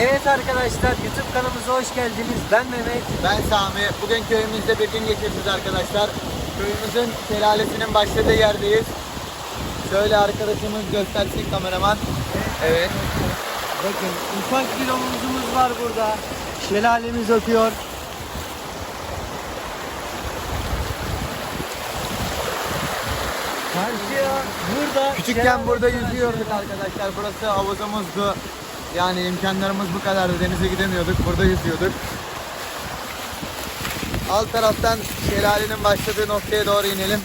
Evet arkadaşlar YouTube kanalımıza hoş geldiniz. Ben Mehmet. Ben Sami. Bugün köyümüzde bir gün geçireceğiz arkadaşlar. Köyümüzün şelalesinin başladığı yerdeyiz. Şöyle arkadaşımız göstersin kameraman. Evet. Bakın ufak bir havuzumuz var burada. Şelalemiz akıyor. Karşıya burada Küçükken burada yüzüyorduk arkadaşlar. Burası havuzumuzdu. Yani imkanlarımız bu kadardı. Denize gidemiyorduk. Burada yüzüyorduk. Alt taraftan şelalenin başladığı noktaya doğru inelim.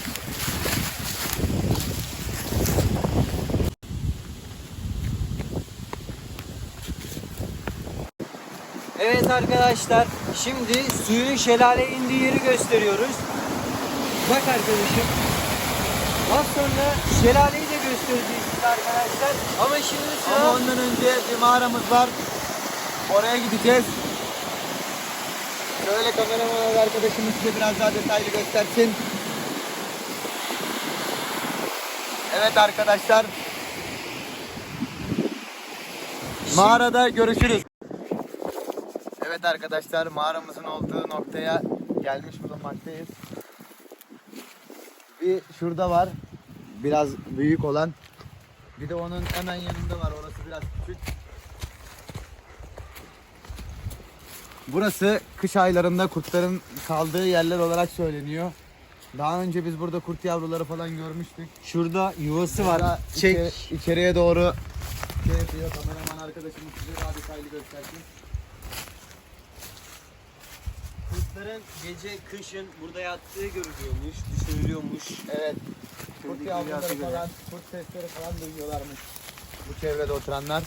Evet arkadaşlar şimdi suyun şelale indiği yeri gösteriyoruz. Bak arkadaşım. Az sonra şelaleyi de göstereceğiz arkadaşlar. Ama şimdi sıra Ama ondan önce bir mağaramız var. Oraya gideceğiz. Şöyle kameraman arkadaşımız size biraz daha detaylı göstersin. Evet arkadaşlar. Mağarada görüşürüz. Evet arkadaşlar mağaramızın olduğu noktaya gelmiş bulunmaktayız. Bir şurada var. Biraz büyük olan. Bir de onun hemen yanında var. Orası biraz küçük. Burası kış aylarında kurtların kaldığı yerler olarak söyleniyor. Daha önce biz burada kurt yavruları falan görmüştük. şurada yuvası var. Çek. içe- içeriye doğru şey yapıyor. Kameraman arkadaşımız size daha detaylı göstersin. Kurtların gece kışın burada yattığı görülüyormuş, düşünülüyormuş. Evet. Kurt yavruları falan, kurt sesleri falan duyuyorlarmış. Bu çevrede oturanlar.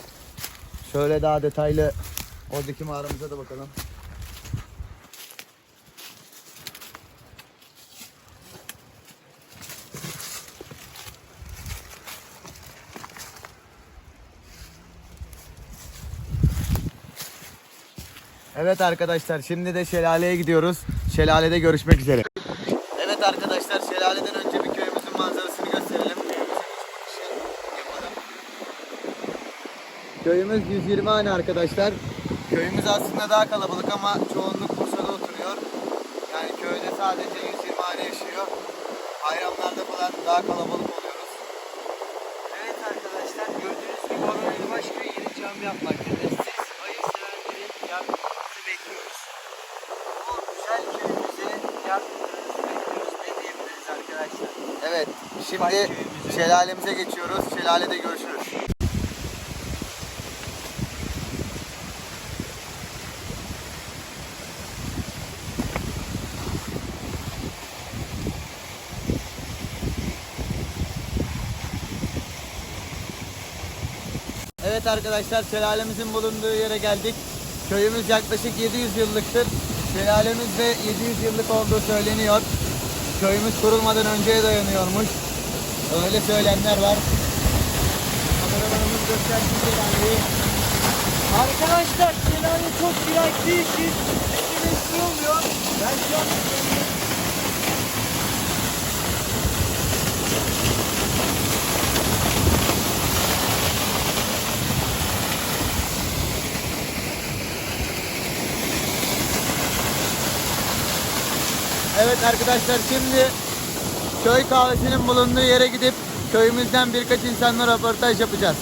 Şöyle daha detaylı oradaki mağaramıza da bakalım. Evet arkadaşlar şimdi de şelaleye gidiyoruz. Şelalede görüşmek üzere. Evet arkadaşlar şelaleden önce bir köyümüzün manzarasını gösterelim. Köyümüz 120 hane arkadaşlar. Köyümüz aslında daha kalabalık ama çoğunluk Bursa'da oturuyor. Yani köyde sadece 120 hane yaşıyor. Bayramlarda falan daha kalabalık oluyoruz. Evet arkadaşlar gördüğünüz gibi Orhan başka yeni cam yapmaktadır. Siz hayırseverlerin yardımınızı bekliyoruz. Bu güzel köyümüze yardımlarınızı bekliyoruz ne diyebiliriz arkadaşlar. Evet şimdi şelalemize geçiyoruz. Şelalede görüşürüz. Evet arkadaşlar şelalemizin bulunduğu yere geldik. Köyümüz yaklaşık 700 yıllıktır. Şelalemiz de 700 yıllık olduğu söyleniyor. Köyümüz kurulmadan önceye dayanıyormuş. Öyle söyleyenler var. Kameramanımız göstersin şelaleyi. Arkadaşlar şelale çok dirençli için sesimiz duyulmuyor. Ben şu an Evet arkadaşlar şimdi köy kahvesinin bulunduğu yere gidip köyümüzden birkaç insanla röportaj yapacağız.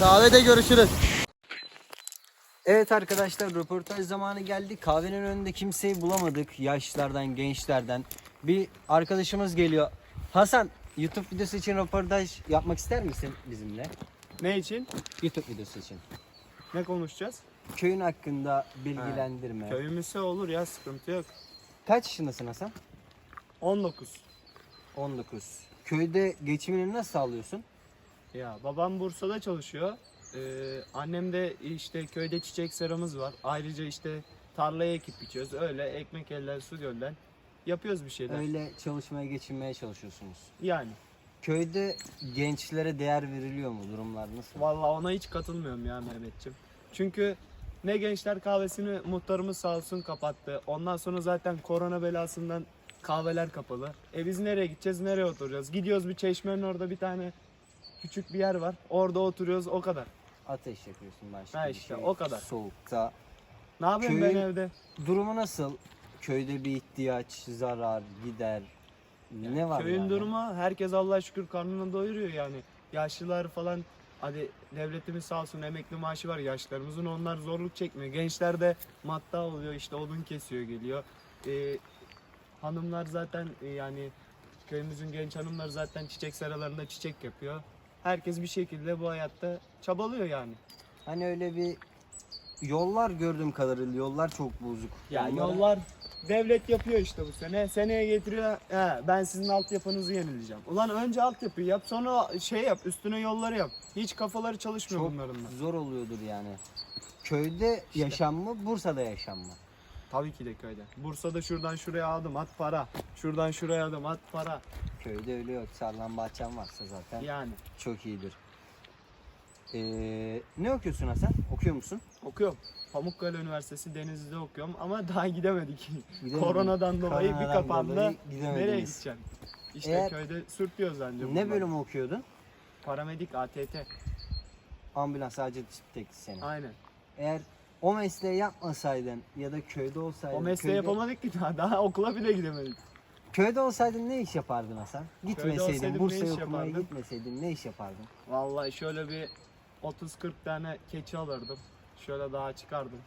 Kahvede görüşürüz. Evet arkadaşlar röportaj zamanı geldi. Kahvenin önünde kimseyi bulamadık. Yaşlardan, gençlerden. Bir arkadaşımız geliyor. Hasan YouTube videosu için röportaj yapmak ister misin bizimle? Ne için? YouTube videosu için. Ne konuşacağız? Köyün hakkında bilgilendirme. Köyümüzse olur ya sıkıntı yok. Kaç yaşındasın Hasan? 19. 19. Köyde geçimini nasıl sağlıyorsun? Ya babam Bursa'da çalışıyor. Ee, annem de işte köyde çiçek seramız var. Ayrıca işte tarlaya ekip biçiyoruz. Öyle ekmek eller su gölden yapıyoruz bir şeyler. Öyle çalışmaya geçinmeye çalışıyorsunuz. Yani. Köyde gençlere değer veriliyor mu? Durumlar nasıl? Vallahi ona hiç katılmıyorum ya Mehmetciğim. Çünkü ne gençler kahvesini muhtarımız sağ olsun kapattı. Ondan sonra zaten korona belasından kahveler kapalı. E biz nereye gideceğiz, nereye oturacağız? Gidiyoruz bir çeşmenin orada bir tane küçük bir yer var. Orada oturuyoruz o kadar. Ateş yakıyorsun başka Ha bir işte, şey. o kadar. Soğukta. Ne yapayım ben evde? Durumu nasıl? Köyde bir ihtiyaç, zarar, gider. ne var Köyün yani? durumu herkes Allah'a şükür karnını doyuruyor yani. Yaşlılar falan hadi devletimiz sağ olsun emekli maaşı var yaşlarımızın onlar zorluk çekmiyor. Gençler de matta oluyor işte odun kesiyor geliyor. Ee, hanımlar zaten e, yani köyümüzün genç hanımları zaten çiçek seralarında çiçek yapıyor. Herkes bir şekilde bu hayatta çabalıyor yani. Hani öyle bir yollar gördüğüm kadarıyla yollar çok bozuk. Ya Onlara- yollar devlet yapıyor işte bu sene. Seneye getiriyor. He, ben sizin altyapınızı yenileyeceğim. Ulan önce altyapıyı yap sonra şey yap üstüne yolları yap. Hiç kafaları çalışmıyor çok bunların da. zor oluyordur yani. Köyde yaşam mı, Bursa'da yaşam mı? Tabii ki de köyde. Bursa'da şuradan şuraya adım at para. Şuradan şuraya adım at para. Köyde öyle yok. Sarlan bahçen varsa zaten Yani çok iyidir. Ee, ne okuyorsun Hasan? Okuyor musun? okuyorum. Pamukkale Üniversitesi Denizli'de okuyorum ama daha gidemedik. Gidemedim. Koronadan dolayı bir Koronadan kapandı. dolayı gidemediniz. Nereye gideceksin? İşte Eğer- köyde sürtüyoruz anca. Ne bunları. bölümü okuyordun? Paramedik ATT. Ambulans acil teknisyeni. Aynen. Eğer o mesleği yapmasaydın ya da köyde olsaydın. O mesleği köyde- yapamadık ki daha. Daha okula bile gidemedik. Köyde olsaydın ne iş yapardın Hasan? Gitmeseydin, olsaydım ne Bursa'ya okumaya yapardım? gitmeseydin ne iş yapardın? Vallahi şöyle bir 30-40 tane keçi alırdım. Şöyle daha çıkardım.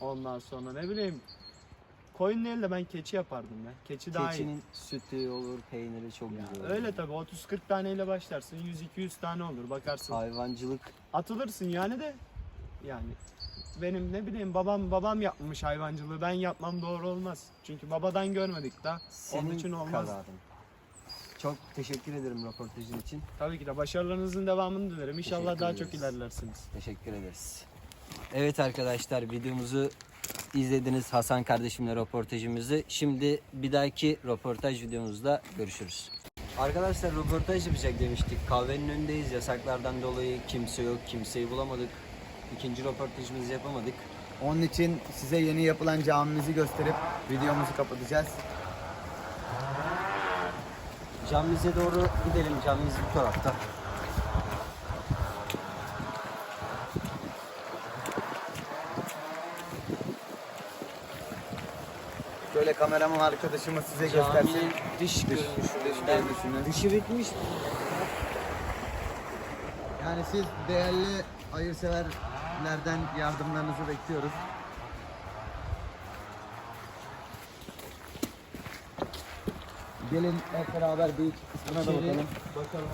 Ondan sonra ne bileyim koyun değil de ben keçi yapardım ya. Keçi daha iyi. Keçinin sütü olur, peyniri çok güzel olur. Öyle tabii 30-40 taneyle başlarsın. 100-200 tane olur bakarsın. Hayvancılık Atılırsın yani de yani benim ne bileyim babam babam yapmış hayvancılığı ben yapmam doğru olmaz. Çünkü babadan görmedik daha. senin Onun için olmaz. kararın. Çok teşekkür ederim röportajın için. Tabii ki de başarılarınızın devamını dilerim. İnşallah Teşekkür daha ederiz. çok ilerlersiniz. Teşekkür ederiz. Evet arkadaşlar videomuzu izlediniz Hasan kardeşimle röportajımızı. Şimdi bir dahaki röportaj videomuzda görüşürüz. Arkadaşlar röportaj yapacak demiştik. Kahvenin önündeyiz. Yasaklardan dolayı kimse yok. Kimseyi bulamadık. İkinci röportajımızı yapamadık. Onun için size yeni yapılan camimizi gösterip videomuzu kapatacağız. Camimize doğru gidelim. Camimiz bu tarafta. Şöyle kameraman arkadaşımız size göstersin. Caminin dış Dış görünüşü. görünüşünü. Dışı bitmiş. Yani siz değerli hayırseverlerden yardımlarınızı bekliyoruz. Gelin hep beraber bir kısmına da bakalım. Bakalım.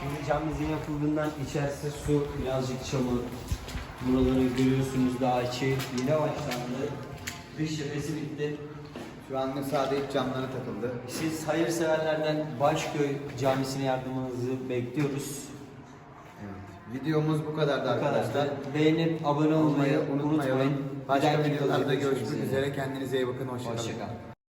Şimdi camimizin yapıldığından içerisi su, birazcık çamur. Buraları görüyorsunuz daha içi yine başlandı. Dış cephesi bitti. Şu an sadece camları takıldı. Siz hayırseverlerden Başköy Camisi'ne yardımınızı bekliyoruz. Videomuz bu kadardı Bu kadar. arkadaşlar. Beğenip abone olmayı unutmayın. Bir Başka dahaki videolarda videoda görüşmek üzere. Kendinize iyi bakın. Hoşçakalın. Hoşçakalın.